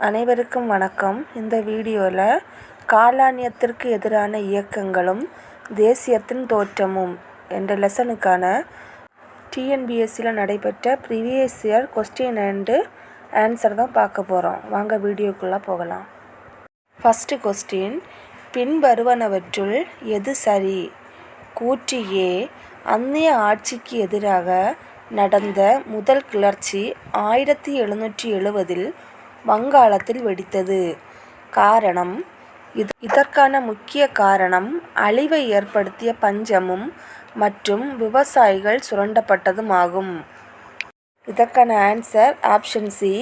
அனைவருக்கும் வணக்கம். இந்த வீடியோவில் காலானியத்திற்கு எதிரான இயக்கங்களும் தேசியத்தின் தோற்றமும் என்ற லெசனுக்கான டிஎன்பிஎஸ்சியில் நடைபெற்ற previous year question and answer தான் பார்க்க போகிறோம் வாங்க வீடியோக்குள்ளே போகலாம். ஃபஸ்ட்டு கொஸ்டின் பின்வருவனவற்றுள் எது சரி? கூற்று ஏ அந்நிய ஆட்சிக்கு எதிராக நடந்த முதல் கிளர்ச்சி ஆயிரத்தி எழுநூற்றி எழுபதில் வங்காளத்தில் வெடித்தது. காரணம் இதற்கான முக்கிய காரணம் அழிவை ஏற்படுத்திய பஞ்சமும் மற்றும் விவசாயிகள் சுரண்டப்பட்டதும் ஆகும். இதற்கான ஆன்சர் ஆப்ஷன் சி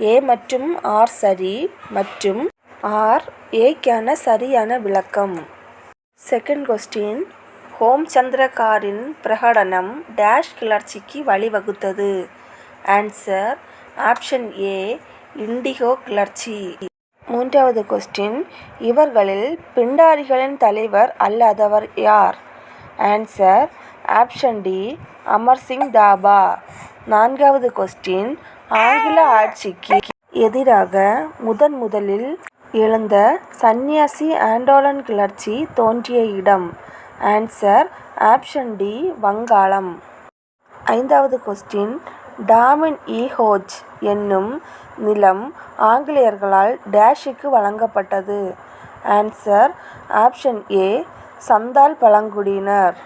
ஏ மற்றும் ஆர் சரி மற்றும் ஆர் ஏ-க்கான சரியான விளக்கம். செகண்ட் கொஸ்டின் ஹோம்சந்திரகாரின் பிரகடனம் டேஷ் கிளர்ச்சிக்கு வழிவகுத்தது. ஆன்சர் ஆப்ஷன் ஏ இண்டிகோ கிளர்ச்சி. மூன்றாவது கொஸ்டின் இவர்களில் பிண்டாரிகளின் தலைவர் அல்லாதவர் யார்? Answer option D Amar Singh Thapa. நான்காவது கொஸ்டின் ஆங்கில ஆட்சிக்கு எதிராக முதன் முதலில் எழுந்த சன்னியாசி ஆண்டோலன் கிளர்ச்சி தோன்றிய இடம். ஆன்சர் ஆப்ஷன் டி வங்காளம். ஐந்தாவது கொஸ்டின் டாமின்-இ-ஹோஜ் என்னும் நிலம் ஆங்கிலேயர்களால் டேஷுக்கு வழங்கப்பட்டது. ஆன்சர் ஆப்ஷன் ஏ சந்தால் பழங்குடியினர்.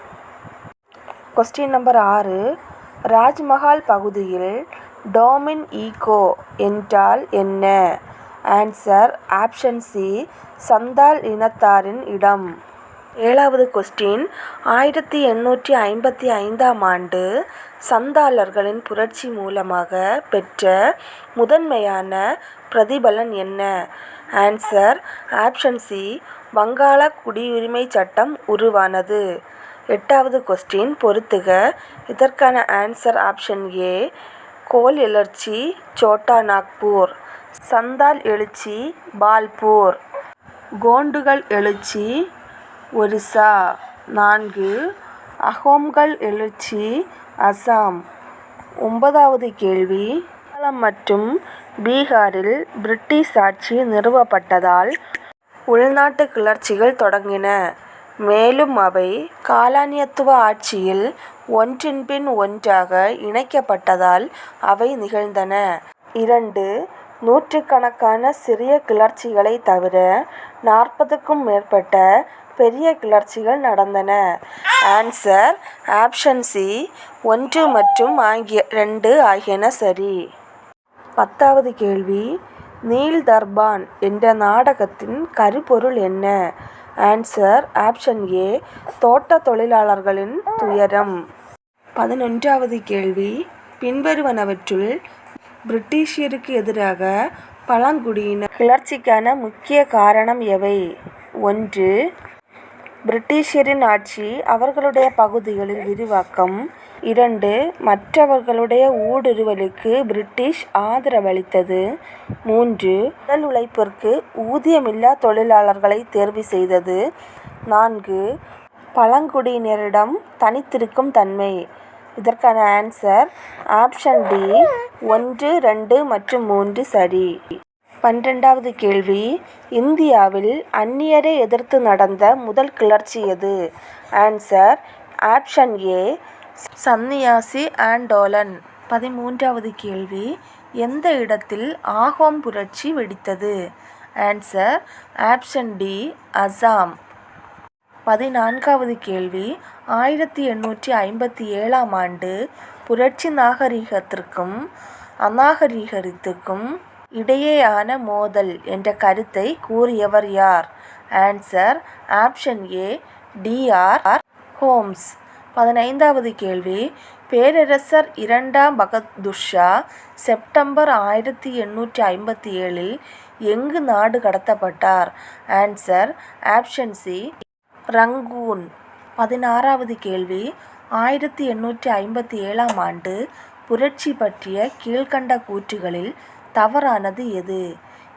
கொஸ்டின் நம்பர் ஆறு ராஜ்மஹால் பகுதியில் டோமின் ஈகோ என்றால் என்ன? ஆன்சர் ஆப்ஷன் சி சந்தால் இனத்தாரின் இடம். ஏழாவது கொஸ்டின் ஆயிரத்தி எண்ணூற்றி ஐம்பத்தி ஐந்தாம் ஆண்டு சந்தாளர்களின் புரட்சி மூலமாக பெற்ற முதன்மையான பிரதிபலன் என்ன? ஆன்சர் ஆப்ஷன் சி வங்காள குடியுரிமைச் சட்டம் உருவானது. எட்டாவது கொஸ்டின் பொறுத்துக இதற்கான ஆன்சர் ஆப்ஷன் ஏ கோல் எழுச்சி சோட்டா நாக்பூர். சந்தால் எழுச்சி பால்பூர். கோண்டுகள் எழுச்சி ஒரிசா. நான்கு அகோம்கள் எழுச்சி அசாம். ஒன்பதாவது கேள்வி வங்காளம் மற்றும் பீகாரில் பிரிட்டிஷ் ஆட்சி நிறுவப்பட்டதால் உள்நாட்டு கிளர்ச்சிகள் தொடங்கின. மேலும் அவை காலனித்துவ ஆட்சியில் ஒன்றின் பின் ஒன்றாக இணைக்கப்பட்டதால் அவை நிகழ்ந்தன. இரண்டு நூற்றுக்கணக்கான சிறிய கிளர்ச்சிகளைத் தவிர நாற்பதுக்கும் மேற்பட்ட பெரிய கிளர்ச்சிகள் நடந்தன. ஆன்சர் ஆப்ஷன் சி ஒன்று மற்றும் இரண்டு ஆகியன சரி. பத்தாவது கேள்வி நீல் தர்பான் என்ற நாடகத்தின் கருப்பொருள் என்ன? ஆன்சர் ஆப்ஷன் ஏ தோட்டத் தொழிலாளர்களின் துயரம். பதினொன்றாவது கேள்வி பின்வருவனவற்றுள் பிரிட்டிஷியருக்கு எதிராக பழங்குடியினர் கிளர்ச்சிக்கான முக்கிய காரணம் எவை? ஒன்று பிரிட்டிஷியரின் ஆட்சி அவர்களுடைய பகுதிகளின் விரிவாக்கம். இரண்டு மற்றவர்களுடைய ஊடுருவலுக்கு பிரிட்டிஷ் ஆதரவளித்தது. மூன்று உடல் உழைப்பிற்கு ஊதியமில்லா தொழிலாளர்களை தேர்வு செய்தது. நான்கு பழங்குடியினரிடம் தனித்திருக்கும் தன்மை. இதற்கான ஆன்சர் ஆப்ஷன் டி ஒன்று ரெண்டு மற்றும் மூன்று சரி. பன்னிரெண்டாவது கேள்வி இந்தியாவில் அந்நியரை எதிர்த்து நடந்த முதல் கிளர்ச்சி எது? ஆன்சர் ஆப்ஷன் ஏ சன்னியாசி ஆண்டோலன். பதிமூன்றாவது கேள்வி எந்த இடத்தில் ஆகோம் புரட்சி வெடித்தது? Answer option D Assam. பதினான்காவது கேள்வி ஆயிரத்தி எண்ணூற்றி ஐம்பத்தி ஏழாம் ஆண்டு புரட்சி நாகரிகத்திற்கும் அநாகரிகத்திற்கும் இடையேயான மோதல் என்ற கருத்தை கூறியவர் யார்? Answer option A TR Holmes. பதினைந்தாவது கேள்வி பேரரசர் இரண்டாம் பகதூர்ஷா செப்டம்பர் ஆயிரத்தி எண்ணூற்றி ஐம்பத்தி ஏழில் எங்கு நாடு கடத்தப்பட்டார்? Answer option C Rangoon. பதினாறாவது கேள்வி ஆயிரத்தி எண்ணூற்றி ஐம்பத்தி ஏழாம் ஆண்டு புரட்சி பற்றிய கீழ்க்கண்ட கூற்றுகளில் தவறானது எது?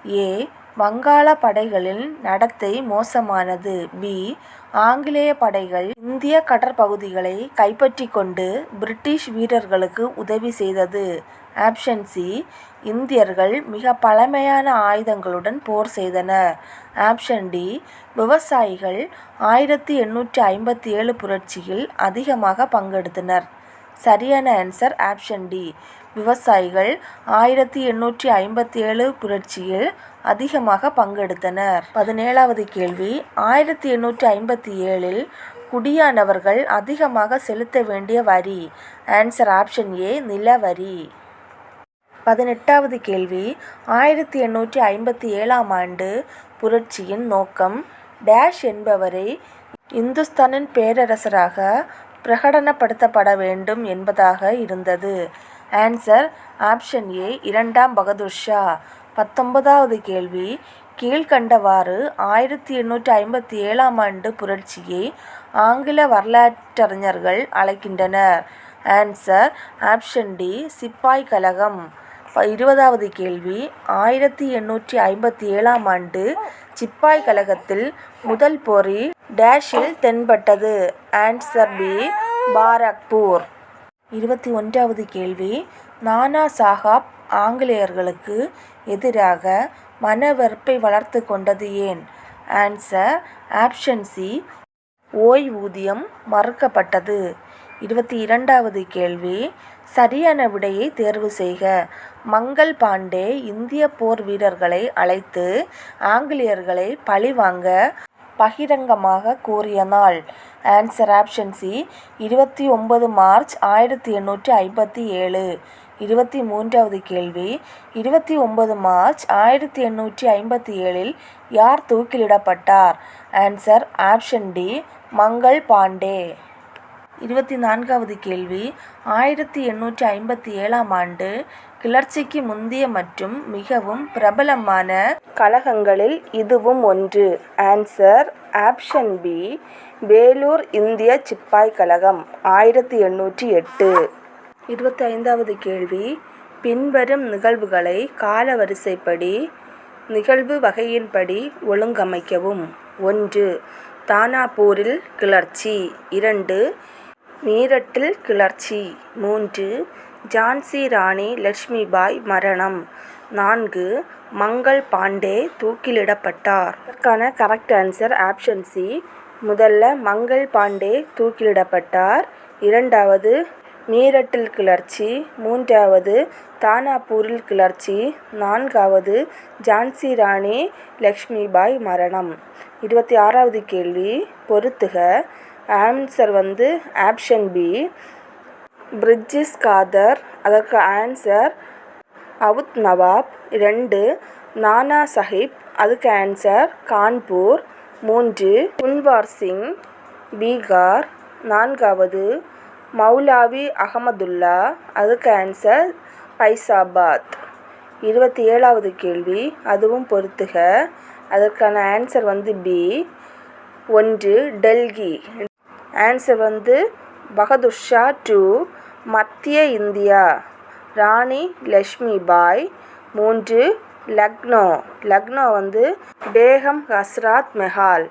ஏ வங்காள படைகளின் நடத்தை மோசமானது. பி. ஆங்கிலேய படைகள் இந்திய கடற்பகுதிகளை கைப்பற்றிக் கொண்டு பிரிட்டிஷ் வீரர்களுக்கு உதவி செய்தது. Option C. இந்தியர்கள் மிக பழமையான ஆயுதங்களுடன் போர் செய்தனர். Option D. விவசாயிகள் ஆயிரத்தி எண்ணூற்றி ஐம்பத்தி ஏழு புரட்சியில் அதிகமாக பங்கெடுத்தனர். சரியான ஆன்சர் ஆப்ஷன் டி. விவசாயிகள் ஆயிரத்தி எண்ணூற்றி ஐம்பத்தி ஏழு புரட்சியில் அதிகமாக பங்கெடுத்தனர். பதினேழாவது கேள்வி. ஆயிரத்தி எண்ணூற்றி ஐம்பத்தி ஏழில் குடியானவர்கள் அதிகமாக செலுத்த வேண்டிய வரி. ஆன்சர் ஆப்ஷன் ஏ நில வரி பதினெட்டாவது கேள்வி. ஆயிரத்தி எண்ணூற்றி ஐம்பத்தி ஏழாம் ஆண்டு புரட்சியின் நோக்கம். டேஷ் என்பவரை இந்துஸ்தானின் பேரரசராக பிரகடனப்படுத்தப்பட வேண்டும் என்பதாக இருந்தது. ஆன்சர் ஆப்ஷன் ஏ இரண்டாம் பகதூர் ஷா. பத்தொன்பதாவது கேள்வி. கீழ்கண்டவாறு ஆயிரத்தி எண்ணூற்றி ஐம்பத்தி ஏழாம் ஆண்டு புரட்சியை ஆங்கில வரலாற்றறிஞர்கள் அழைக்கின்றனர். ஆன்சர் ஆப்ஷன் டி சிப்பாய் கலகம் இருபதாவது கேள்வி. ஆயிரத்தி எண்ணூற்றி ஐம்பத்தி ஏழாம் ஆண்டு சிப்பாய் கழகத்தில் முதல் போரி டேஷில் தென்பட்டது. Answer B Barrackpore. இருபத்தி ஒன்றாவது கேள்வி நானா சாஹாப் ஆங்கிலேயர்களுக்கு எதிராக மன வெறுப்பை வளர்த்து கொண்டது ஏன்? ஆன்சர் ஆப்ஷன் சி ஓய்வூதியம் மறுக்கப்பட்டது. இருபத்தி இரண்டாவது கேள்வி சரியான விடையை தேர்வு செய்க. மங்கள் பாண்டே இந்திய போர் வீரர்களை அழைத்து ஆங்கிலேயர்களை பழிவாங்க பகிரங்கமாக கூறிய நாள். ஆன்சர் ஆப்ஷன் சி இருபத்தி ஒன்பது மார்ச் ஆயிரத்தி எண்ணூற்றி ஐம்பத்தி ஏழு. இருபத்தி மூன்றாவது கேள்வி இருபத்தி ஒன்பது மார்ச் ஆயிரத்தி எண்ணூற்றி ஐம்பத்தி ஏழில் யார் தூக்கிலிடப்பட்டார்? Answer option D Mangal Pandey. இருபத்தி நான்காவது கேள்வி ஆயிரத்தி எண்ணூற்றி ஐம்பத்தி ஏழாம் ஆண்டு கிளர்ச்சிக்கு முந்திய மற்றும் மிகவும் பிரபலமான கழகங்களில் இதுவும் ஒன்று. ஆன்சர் ஆப்ஷன் பி வேலூர் இந்திய சிப்பாய் கழகம் ஆயிரத்தி எண்ணூற்றி எட்டு. இருபத்தைந்தாவது கேள்வி. பின்வரும் நிகழ்வுகளை காலவரிசைப்படி நிகழ்வு வகையின்படி ஒழுங்கமைக்கவும். ஒன்று தானாபூரில் கிளர்ச்சி. இரண்டு மீரட்டில் கிளர்ச்சி. மூன்று ஜான்சி ராணி லட்சுமிபாய் மரணம். நான்கு மங்கள் பாண்டே தூக்கிலிடப்பட்டார். இதற்கான கரெக்ட் ஆன்சர் ஆப்ஷன் சி முதல்ல மங்கள் பாண்டே தூக்கிலிடப்பட்டார். இரண்டாவது மீரட்டில் கிளர்ச்சி. மூன்றாவது தானாபூரில் கிளர்ச்சி. நான்காவது ஜான்சி ராணி லக்ஷ்மிபாய் மரணம். இருபத்தி ஆறாவது கேள்வி பொறுத்துக. ஆன்சர் வந்து ஆப்ஷன் பி பிரிட்ஜிஸ் காதர் அதற்கு ஆன்சர் அவுத் நவாப். ரெண்டு நானா சஹிப் அதுக்கு ஆன்சர் கான்பூர். மூன்று குன்வார் சிங் பீகார். நான்காவது மௌலாவி அகமதுல்லா அதுக்கு ஆன்சர் பைசாபாத். இருபத்தி ஏழாவது கேள்வி அதுவும் பொறுத்துக. அதற்கான ஆன்சர் வந்து பி. ஒன்று டெல்லி ஆன்சர் வந்து பகதூர் ஷா டூ. மத்திய இந்தியா. ராணி லக்ஷ்மிபாய் மூன்று லக்னோ. லக்னோ வந்து பேகம் ஹஸ்ராத் மெஹால்.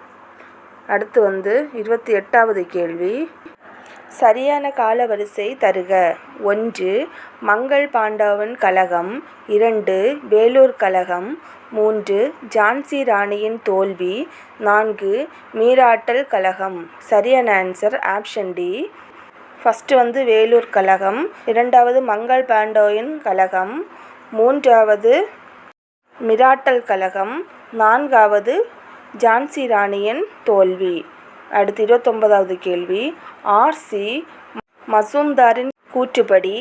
அடுத்து வந்து இருபத்தி எட்டாவது கேள்வி. சரியான காலவரிசை தருக. ஒன்று மங்கள் பாண்டவன் கழகம் இரண்டு வேலூர் கழகம் மூன்று ஜான்சி ராணியின் தோல்வி. நான்கு மீராட்டல் கழகம் சரியான ஆன்சர் ஆப்ஷன் டி ஃபஸ்ட்டு வந்து வேலூர் கழகம் இரண்டாவது மங்கள் பாண்டோயின் கழகம் மூன்றாவது மிராட்டல் கழகம் நான்காவது ஜான்சி ராணியின் தோல்வி. அடுத்து இருபத்தொன்பதாவது கேள்வி. ஆர்சி மசூம்தாரின் கூற்றுப்படி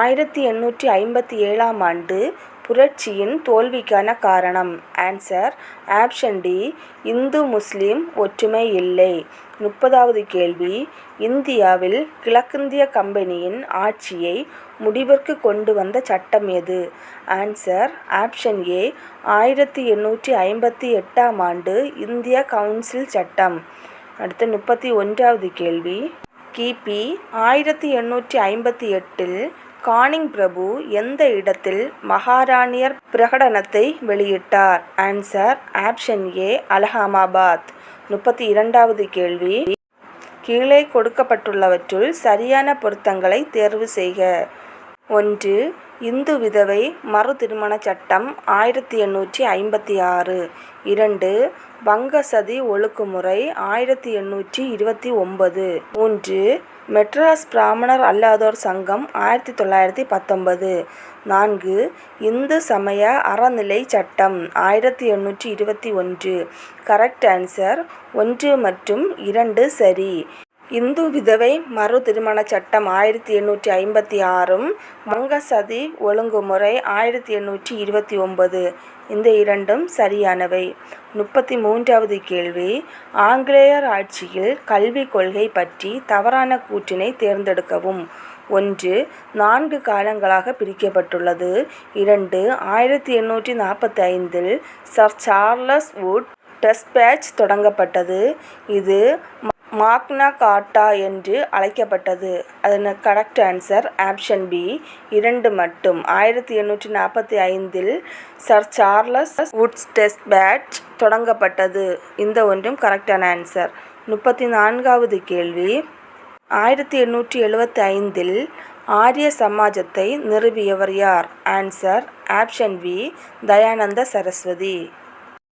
ஆயிரத்தி எண்ணூற்றி ஐம்பத்தி ஏழாம் ஆண்டு புரட்சியின் தோல்விக்கான காரணம். ஆன்சர் ஆப்ஷன் டி இந்து முஸ்லீம் ஒற்றுமை இல்லை. முப்பதாவது கேள்வி. இந்தியாவில் கிழக்கிந்திய கம்பெனியின் ஆட்சியை முடிவிற்கு கொண்டு வந்த சட்டம் எது? ஆன்சர் ஆப்ஷன் ஏ ஆயிரத்தி எண்ணூற்றி ஐம்பத்தி எட்டாம் ஆண்டு இந்திய கவுன்சில் சட்டம். அடுத்து முப்பத்தி ஒன்றாவது கேள்வி. கிபி ஆயிரத்தி எண்ணூற்றி ஐம்பத்தி எட்டில் கானிங் பிரபு எந்த இடத்தில் மகாராணியர் பிரகடனத்தை வெளியிட்டார்? Answer option A Allahabad. முப்பத்தி இரண்டாவது கேள்வி. கீழே கொடுக்கப்பட்டுள்ளவற்றுள் சரியான பொருத்தங்களை தேர்வு செய்க. ஒன்று இந்து விதவை மறு திருமணச் சட்டம் ஆயிரத்தி எண்ணூற்றி ஐம்பத்தி ஆறு. இரண்டு வங்க சதி ஒழுக்குமுறை ஆயிரத்தி எண்ணூற்றி இருபத்தி ஒன்பது. மூன்று மெட்ராஸ் பிராமணர் அல்லாதோர் சங்கம் ஆயிரத்தி தொள்ளாயிரத்தி பத்தொன்பது. நான்கு இந்து சமய அறநிலைச் சட்டம் ஆயிரத்தி எண்ணூற்றி இருபத்தி ஒன்று. கரெக்ட் ஆன்சர் ஒன்று மற்றும் இரண்டு சரி. இந்து விதவை மறு திருமணச் சட்டம் ஆயிரத்தி எண்ணூற்றி ஐம்பத்தி ஆறும் வங்க சதி ஒழுங்குமுறை ஆயிரத்தி எண்ணூற்றி இருபத்தி ஒன்பது. இந்த இரண்டும் சரியானவை. முப்பத்தி மூன்றாவது கேள்வி. ஆங்கிலேயர் ஆட்சியில் கல்விக் கொள்கை பற்றி தவறான கூற்றினை தேர்ந்தெடுக்கவும். ஒன்று நான்கு காலங்களாக பிரிக்கப்பட்டுள்ளது. இரண்டு ஆயிரத்தி எண்ணூற்றி நாற்பத்தி ஐந்தில் சர் சார்லஸ் வுட் டெஸ்பேட்ச் தொடங்கப்பட்டது. இது மாக்னா கார்ட்டா என்று அழைக்கப்பட்டது. அதன் கரெக்ட் ஆன்சர் ஆப்ஷன் பி இரண்டு மட்டும். ஆயிரத்தி எண்ணூற்றி நாற்பத்தி ஐந்தில் சர் சார்லஸ் வுட்ஸ் பேட் தொடங்கப்பட்டது. இந்த ஒன்றும் கரெக்டான ஆன்சர் முப்பத்தி நான்காவது கேள்வி. ஆயிரத்தி எண்ணூற்றி எழுபத்தி ஐந்தில் ஆரிய சமாஜத்தை நிறுவியவர் யார்? Answer option B Dayananda Saraswati.